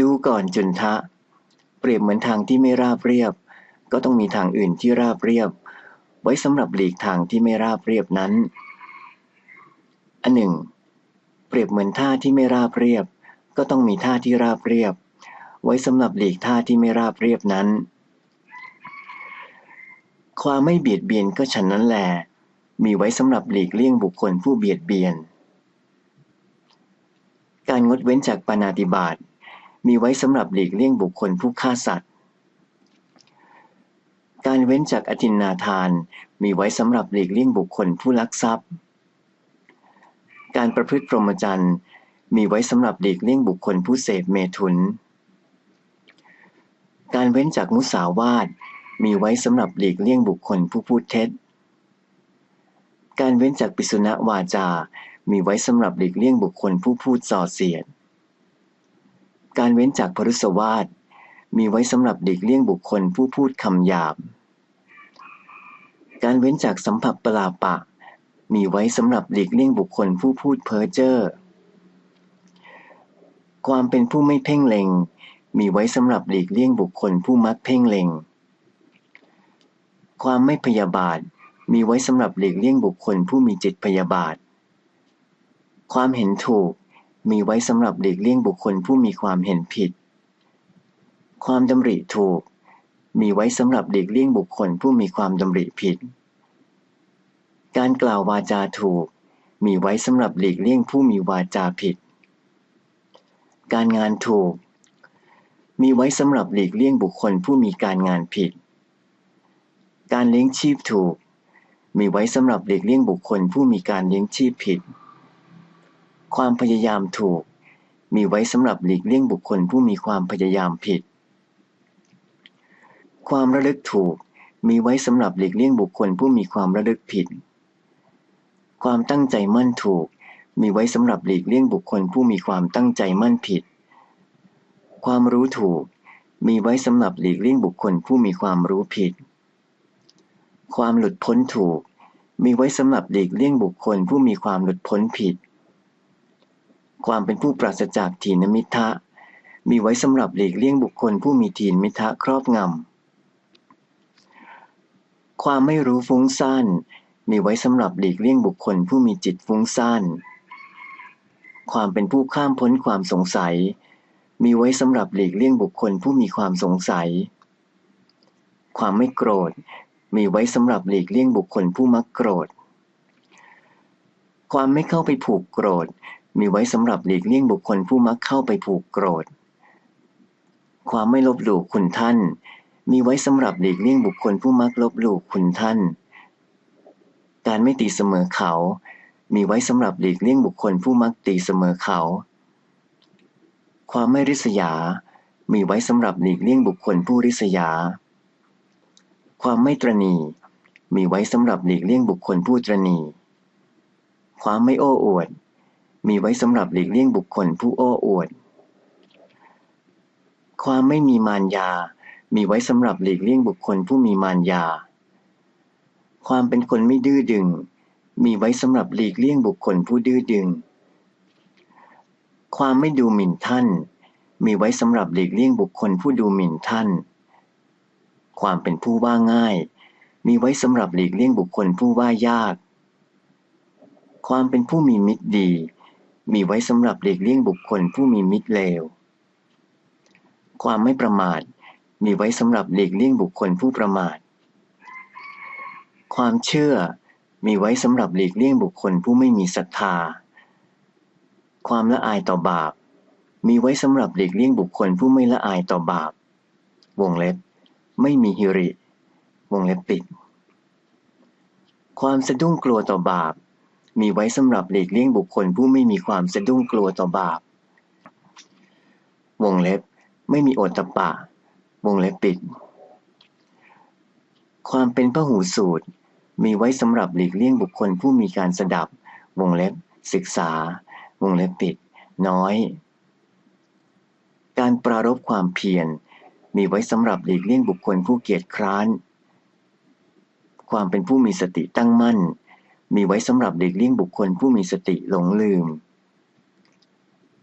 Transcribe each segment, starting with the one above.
ดูก่อนจุนทะ เปรียบเหมือนทางที่ไม่ราบเรียบ ก็ต้องมีทางอื่นที่ราบเรียบ ไว้สำหรับหลีกทางที่ไม่ราบเรียบนั้น อันหนึ่ง เปรียบเหมือนท่าที่ไม่ราบเรียบ ก็ต้องมีท่าที่ราบเรียบ ไว้สำหรับหลีกท่าที่ไม่ราบเรียบนั้น ความไม่เบียดเบียนก็ฉันนั้นแหลมีไว้สำหรับหลีกเลี่ยงบุคคลผู้เบียดเบียน การงดเว้นจากปานาติบาต มีไว้สำหรับหลีกเลี่ยงบุคคลผู้ฆ่าสัตว์ การเว้นจากอธินนาทาน มีไว้สำหรับหลีกเลี่ยงบุคคลผู้ลักทรัพย์ การประพฤติพรหมจรรย์ มีไว้สำหรับหลีกเลี่ยงบุคคลผู้เสพเมถุน การเว้นจากมุสาวาท มีไว้สำหรับหลีกเลี่ยงบุคคลผู้พูดเท็จ การเว้นจากปิสุณวาจา มีไว้สำหรับหลีกเลี่ยงบุคคลผู้พูดส่อเสียด การเว้นจากพรุสวาทมีไว้สำหรับหลีกเลี่ยงบุคคลผู้พูดคำหยาบ การเว้นจากสัมผัสปลาปะ มีไว้สำหรับหลีกเลี่ยงบุคคลผู้พูดเพ้อเจ้อ ความเป็นผู้ไม่เพ่งเล็ง มีไว้สำหรับหลีกเลี่ยงบุคคลผู้มักเพ่งเล็ง ความไม่พยาบาท มีไว้สำหรับหลีกเลี่ยงบุคคลผู้มีจิตพยาบาท ความเห็นถูก มีไว้สำหรับหลีกเลี่ยงบุคคลผู้มีความเห็นผิด ความดำริถูก มีไว้สำหรับหลีกเลี่ยงบุคคลผู้มีความดำริผิด การกล่าววาจาถูก มีไว้สำหรับหลีกเลี่ยงผู้มีวาจาผิด การงานถูก มีไว้สำหรับหลีกเลี่ยงบุคคลผู้มีการงานผิด การเลี้ยงชีพถูก มีไว้สำหรับหลีกเลี่ยงบุคคลผู้มีการเลี้ยงชีพผิด ความพยายามถูก มีไว้สำหรับหลีกเลี่ยงบุคคลผู้มีความพยายามผิด ความระลึกถูก มีไว้สำหรับหลีกเลี่ยงบุคคลผู้มีความระลึกผิด ความตั้งใจมั่นถูก มีไว้สำหรับหลีกเลี่ยงบุคคลผู้มีความตั้งใจมั่นผิด ความรู้ถูก มีไว้สำหรับหลีกเลี่ยงบุคคลผู้มีความรู้ผิด ความหลุดพ้นถูก มีไว้สำหรับหลีกเลี่ยงบุคคลผู้มีความหลุดพ้นผิด ความเป็นผู้ปราศจากถีนมิทะ มีไว้สำหรับหลีกเลี่ยงบุคคลผู้มีถีนมิทะครอบงำ ความไม่รู้ฟุ้งซ่าน มีไว้สำหรับหลีกเลี่ยงบุคคลผู้มีจิตฟุ้งซ่าน ความเป็นผู้ข้ามพ้นความสงสัย มีไว้สำหรับหลีกเลี่ยงบุคคลผู้มีความสงสัย ความไม่โกรธ มีไว้สำหรับหลีกเลี่ยงบุคคลผู้มักโกรธ ความไม่เข้าไปผูกโกรธ มีไว้สำหรับหลีกเลี่ยงบุคคลผู้มักเข้าไปผูกโกรธ ความไม่ลบหลู่คุณท่าน มีไว้สำหรับหลีกเลี่ยงบุคคลผู้มักลบหลู่คุณท่าน การไม่ตีเสมอเขา มีไว้สำหรับหลีกเลี่ยงบุคคลผู้มักตีเสมอเขา ความไม่ริษยา มีไว้สำหรับหลีกเลี่ยงบุคคลผู้ริษยา ความไม่ตรณีมีไว้สำหรับหลีกเลี่ยงบุคคลผู้ตรณีความไม่โอ้อวด มีไว้สำหรับหลีกเลี่ยงบุคคลผู้โอ้อวด ความไม่มีมารยา มีไว้สำหรับหลีกเลี่ยงบุคคลผู้มีมารยา ความเป็นคนไม่ดื้อดึง มีไว้สำหรับหลีกเลี่ยงบุคคลผู้ดื้อดึง ความไม่ดูหมิ่นท่าน มีไว้สำหรับหลีกเลี่ยงบุคคลผู้ดูหมิ่นท่าน ความเป็นผู้ว่าง่าย มีไว้สำหรับหลีกเลี่ยงบุคคลผู้ว่ายากความเป็นผู้มีมิตรดี มีไว้สำหรับหลีกเลี่ยงบุคคลผู้มีมิตรเลว ความไม่ประมาท มีไว้สำหรับหลีกเลี่ยงบุคคลผู้ประมาท ความเชื่อ มีไว้สำหรับหลีกเลี่ยงบุคคลผู้ไม่มีศรัทธา ความละอายต่อบาป มีไว้สำหรับหลีกเลี่ยงบุคคลผู้ไม่ละอายต่อบาป วงเล็บ ไม่มีฮิริ วงเล็บปิด ความสะดุ้งกลัวต่อบาป มีไว้สำหรับหลีกเลี่ยงบุคคลผู้ไม่มีความสะดุ้งกลัวต่อบาป วงเล็บ ไม่มีโอตปปะ วงเล็บปิด ความเป็นพหูสูตร มีไว้สำหรับหลีกเลี่ยงบุคคลผู้มีการสดับ วงเล็บ ศึกษา วงเล็บปิด น้อย การปรารบความเพียร มีไว้สำหรับหลีกเลี่ยงบุคคลผู้เกียจคร้าน ความเป็นผู้มีสติตั้งมั่น มีไว้สำหรับหลีกเลี่ยงบุคคลผู้มีสติหลงลืม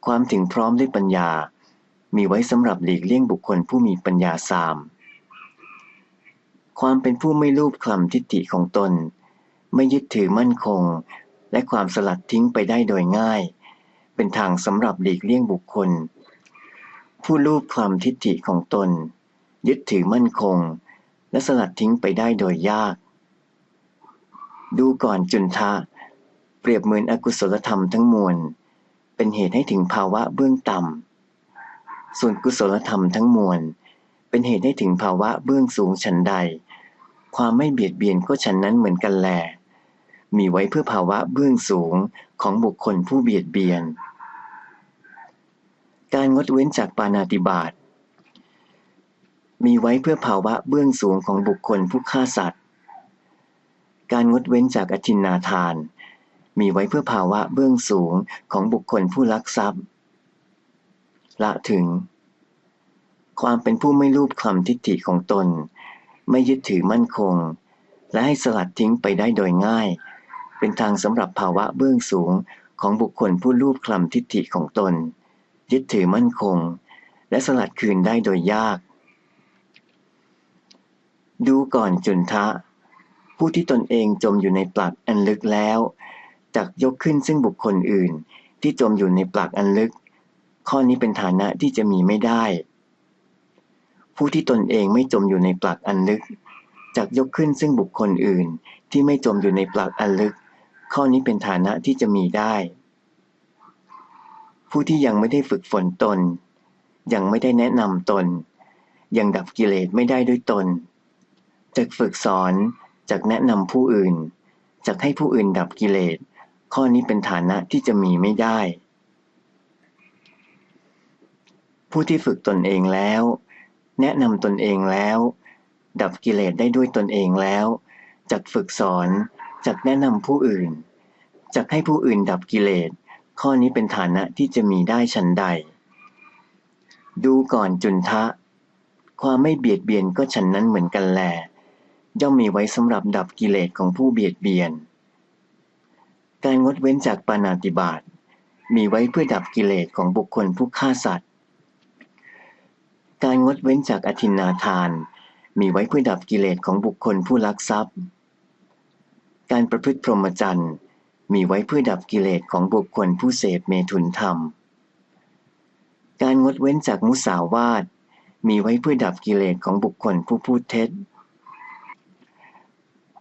ความถึงพร้อมด้วยปัญญา มีไว้สำหรับหลีกเลี่ยงบุคคลผู้มีปัญญาสาม ความเป็นผู้ไม่ลูบคลำทิฏฐิของตน ไม่ยึดถือมั่นคง และความสลัดทิ้งไปได้โดยง่าย เป็นทางสำหรับหลีกเลี่ยงบุคคล ผู้ลูบคลำทิฏฐิของตน ยึดถือมั่นคง และสลัดทิ้งไปได้โดยยาก ดูก่อนจุนทะ เปรียบเหมือนอกุศลธรรมทั้งมวล เป็นเหตุให้ถึงภาวะเบื้องต่ำ ส่วนกุศลธรรมทั้งมวล เป็นเหตุให้ถึงภาวะเบื้องสูงฉันใด ความไม่เบียดเบียนก็ฉันนั้นเหมือนกันแลมีไว้เพื่อภาวะเบื้องสูงของบุคคลผู้เบียดเบียน การงดเว้นจากปานาติบาตมีไว้เพื่อภาวะเบื้องสูงของบุคคลผู้ฆ่าสัตว์ การงดเว้นจากอธินนาทาน มีไว้เพื่อภาวะเบื้องสูงของบุคคลผู้ลักทรัพย์ ละถึง ความเป็นผู้ไม่รูปคลำทิฏฐิของตน ไม่ยึดถือมั่นคง และให้สลัดทิ้งไปได้โดยง่าย เป็นทางสำหรับภาวะเบื้องสูงของบุคคลผู้รูปคลำทิฏฐิของตน ยึดถือมั่นคง และสลัดคืนได้โดยยาก ดูก่อนจุนทะ ผู้ที่ตนเองจมอยู่ในปลักอันลึกแล้วจักยกขึ้นซึ่งบุคคลอื่น ที่จมอยู่ในปลักอันลึก ข้อนี้เป็นฐานะที่จะมีไม่ได้ ผู้ที่ตนเองไม่จมอยู่ในปลักอันลึกจักยกขึ้นซึ่งบุคคลอื่น ที่ไม่จมอยู่ในปลักอันลึก ข้อนี้เป็นฐานะที่จะมีได้ ผู้ที่ยังไม่ได้ฝึกฝนตน ยังไม่ได้แนะนำตน ยังดับกิเลสไม่ได้ด้วยตนจักฝึกสอน จักแนะนำผู้อื่น จักให้ผู้อื่นดับกิเลส ข้อนี้เป็นฐานะที่จะมีไม่ได้ ผู้ที่ฝึกตนเองแล้ว แนะนำตนเองแล้ว ดับกิเลสได้ด้วยตนเองแล้วจักฝึกสอนจักแนะนำผู้อื่นจักให้ผู้อื่นดับกิเลส ข้อนี้เป็นฐานะที่จะมีได้ชันใด ดูก่อนจุนทะ ความไม่เบียดเบียนก็ฉันนั้นเหมือนกันแหละ ย่อมมีไว้สำหรับดับกิเลสของผู้เบียดเบียน การงดเว้นจากปานาติบาตมีไว้เพื่อดับกิเลสของบุคคลผู้ฆ่าสัตว์ การงดเว้นจากอธินาทาน มีไว้เพื่อดับกิเลสของบุคคลผู้ลักทรัพย์ การประพฤติพรหมจรรย์มีไว้เพื่อดับกิเลสของบุคคลผู้เสพเมถุนธรรม การงดเว้นจากมุสาวาทมีไว้เพื่อดับกิเลสของบุคคลผู้พูดเท็จ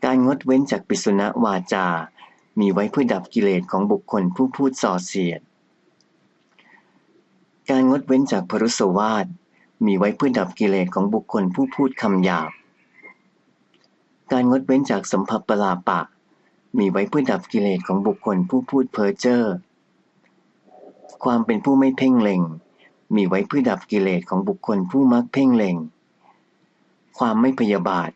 การงดเว้นจากปิสุณวาจา มีไว้เพื่อดับกิเลสของบุคคลผู้พูดส่อเสียด การงดเว้นจากพรุสวาทมีไว้เพื่อดับกิเลสของบุคคลผู้พูดคำหยาบ การงดเว้นจากสัมภปลาปะ มีไว้เพื่อดับกิเลสของบุคคลผู้พูดเพ้อเจ้อ ความเป็นผู้ไม่เพ่งเล็ง มีไว้เพื่อดับกิเลสของบุคคลผู้มักเพ่งเล็ง ความไม่พยาบาท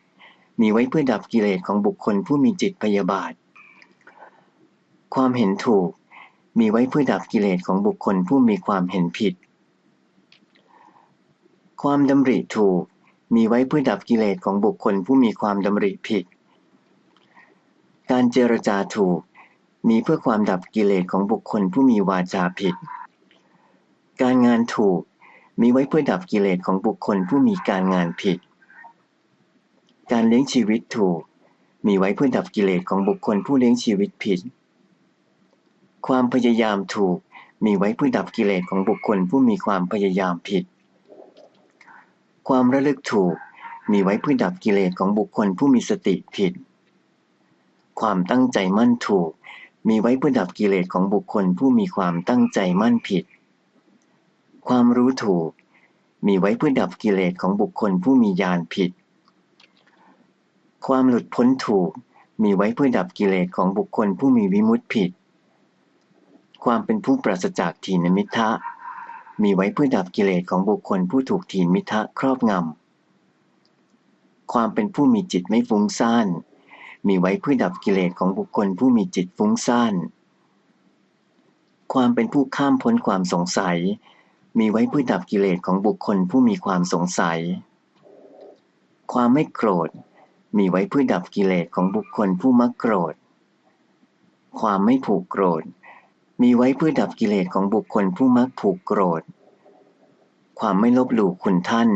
มีไว้เพื่อดับกิเลสของบุคคลผู้มีจิตพยาบาท ความเห็นถูก มีไว้เพื่อดับกิเลสของบุคคลผู้มีความเห็นผิด ความดำริถูก มีไว้เพื่อดับกิเลสของบุคคลผู้มีความดำริผิด การเจรจาถูก มีเพื่อความดับกิเลสของบุคคลผู้มีวาจาผิด การงานถูก มีไว้เพื่อดับกิเลสของบุคคลผู้มีการงานผิด การเลี้ยงชีวิตถูก มีไว้เพื่อดับกิเลสของบุคคลผู้เลี้ยงชีวิตผิด ความพยายามถูก มีไว้เพื่อดับกิเลสของบุคคลผู้มีความพยายามผิด ความระลึกถูก มีไว้เพื่อดับกิเลสของบุคคลผู้มีสติผิด ความตั้งใจมั่นถูก มีไว้เพื่อดับกิเลสของบุคคลผู้มีความตั้งใจมั่นผิด ความรู้ถูก มีไว้เพื่อดับกิเลสของบุคคลผู้มีญาณผิด ความหลุดพ้นถูกมีไว้เพื่อดับกิเลสของบุคคลผู้มีวิมุตติผิด ความเป็นผู้ปราศจากถีนมิทะ มีไว้เพื่อดับกิเลสของบุคคลผู้ถูกถีนมิทะครอบงำ ความเป็นผู้มีจิตไม่ฟุ้งซ่าน มีไว้เพื่อดับกิเลสของบุคคลผู้มีจิตฟุ้งซ่าน ความเป็นผู้ข้ามพ้นความสงสัย มีไว้เพื่อดับกิเลสของบุคคลผู้มีความสงสัย ความไม่โกรธ มีไว้เพื่อดับกิเลสของบุคคลผู้มักโกรธ ความไม่ผูกโกรธ มีไว้เพื่อดับกิเลสของบุคคลผู้มักผูกโกรธ ความไม่ลบหลู่คุณท่าน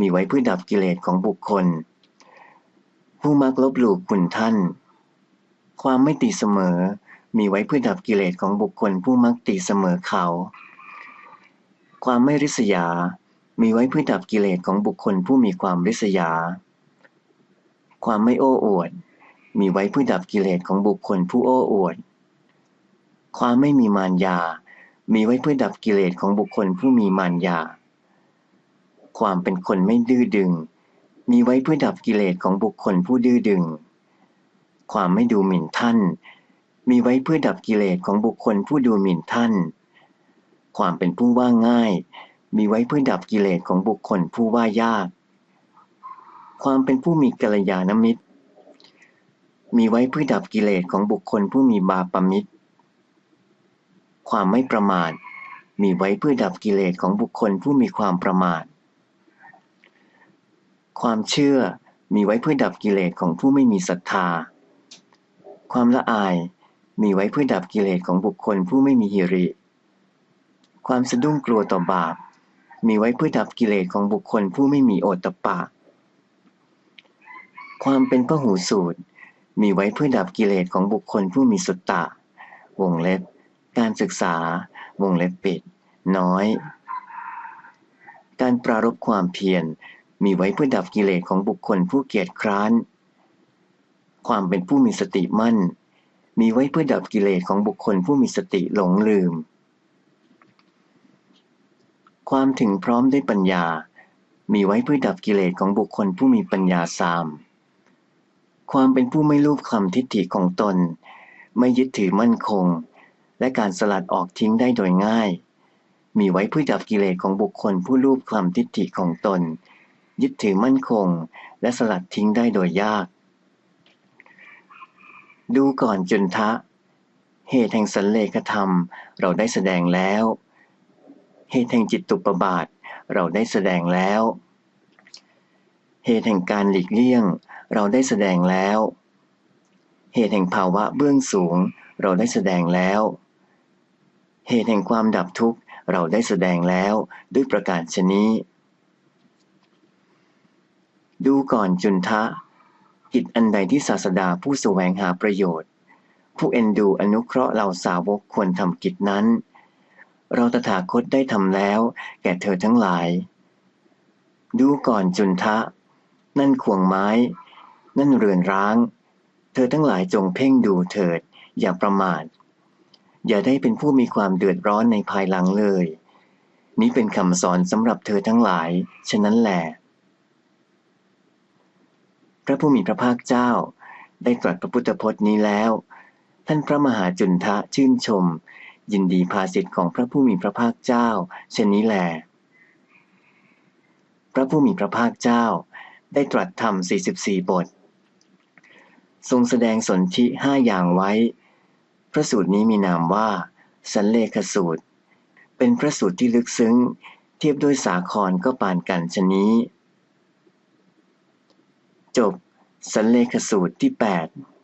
มีไว้เพื่อดับกิเลสของบุคคล ผู้มักลบหลู่คุณท่าน ความไม่ตีเสมอ มีไว้เพื่อดับกิเลสของบุคคลผู้มักตีเสมอเขา ความไม่ริษยา มีไว้เพื่อดับกิเลสของบุคคลผู้มีความริษยา ความไม่โอ้อวด มีไว้เพื่อดับกิเลสของบุคคลผู้โอ้อวด ความไม่มีมารยา มีไว้เพื่อดับกิเลสของบุคคลผู้มีมารยา ความเป็นคนไม่ดื้อดึง มีไว้เพื่อดับกิเลสของบุคคลผู้ดื้อดึง ความไม่ดูหมิ่นท่าน มีไว้เพื่อดับกิเลสของบุคคลผู้ดูหมิ่นท่าน ความเป็นผู้ว่าง่าย มีไว้เพื่อดับกิเลสของบุคคลผู้ว่ายาก ความเป็นผู้มีกัลยาณมิตร มีไว้เพื่อดับกิเลสของบุคคลผู้มีบาปมิตร ความไม่ประมาท มีไว้เพื่อดับกิเลสของบุคคลผู้มีความประมาท ความเชื่อมีไว้เพื่อดับกิเลสของผู้ไม่มีศรัทธา ความละอายมีไว้เพื่อดับกิเลสของบุคคลผู้ไม่มีหิริ ความสะดุ้งกลัวต่อบาป มีไว้เพื่อดับกิเลสของบุคคลผู้ไม่มีโอตตปปะ ความเป็นพหูสูตร มีไว้เพื่อดับกิเลสของบุคคลผู้มีสุตตะ วงเล็บ การศึกษา วงเล็บปิด น้อย การปรารบความเพียร มีไว้เพื่อดับกิเลสของบุคคลผู้เกียจคร้าน ความเป็นผู้มีสติมั่น มีไว้เพื่อดับกิเลสของบุคคลผู้มีสติหลงลืม ความถึงพร้อมด้วยปัญญามีไว้เพื่อดับกิเลสของบุคคลผู้มีปัญญาสาม ความเป็นผู้ไม่ลูบคลำทิฏฐิของตน ไม่ยึดถือมั่นคง และการสลัดออกทิ้งได้โดยง่าย มีไว้เพื่อดับกิเลสของบุคคลผู้ลูบคลำทิฏฐิของตน ยึดถือมั่นคง และสลัดทิ้งได้โดยยาก ดูก่อนจุนทะ เหตุแห่งสันเลขธรรมเราได้แสดงแล้ว เหตุแห่งจิตตุปบาทเราได้แสดงแล้ว เหตุแห่งการหลีกเลี่ยง เราได้แสดงแล้ว เหตุแห่งภาวะเบื้องสูง เราได้แสดงแล้ว เหตุแห่งความดับทุกข์เราได้แสดงแล้วด้วยประการชนี้ ดูก่อนจุนทะ กิจอันใดที่ศาสดาผู้แสวงหาประโยชน์ ผู้เอ็นดูอนุเคราะห์เราสาวกควรทำกิจนั้น เราตถาคตได้ทำแล้ว แก่เธอทั้งหลาย ดูก่อนจุนทะ นั่นขวงไม้ นั่นเรือนร้าง เธอทั้งหลายจงเพ่งดูเถิด อย่าประมาท อย่าได้เป็นผู้มีความเดือดร้อนในภายหลังเลย นี้เป็นคำสอนสำหรับเธอทั้งหลาย ฉะนั้นแหละพระผู้มีพระภาคเจ้า ได้ตรัสพระพุทธพจน์นี้แล้ว ท่านพระมหาจุนทะชื่นชม ยินดีภาสิทธิ์ของพระผู้มีพระภาคเจ้าเช่นนี้แหละพระผู้มีพระภาคเจ้าได้ตรัสธรรม 44 บท ทรงแสดงสนธิห้าอย่างไว้ พระสูตรนี้มีนามว่า สันเลขสูตร เป็นพระสูตรที่ลึกซึ้ง เทียบด้วยสาครก็ปานกันชนี้ จบ สันเลขสูตรที่ 8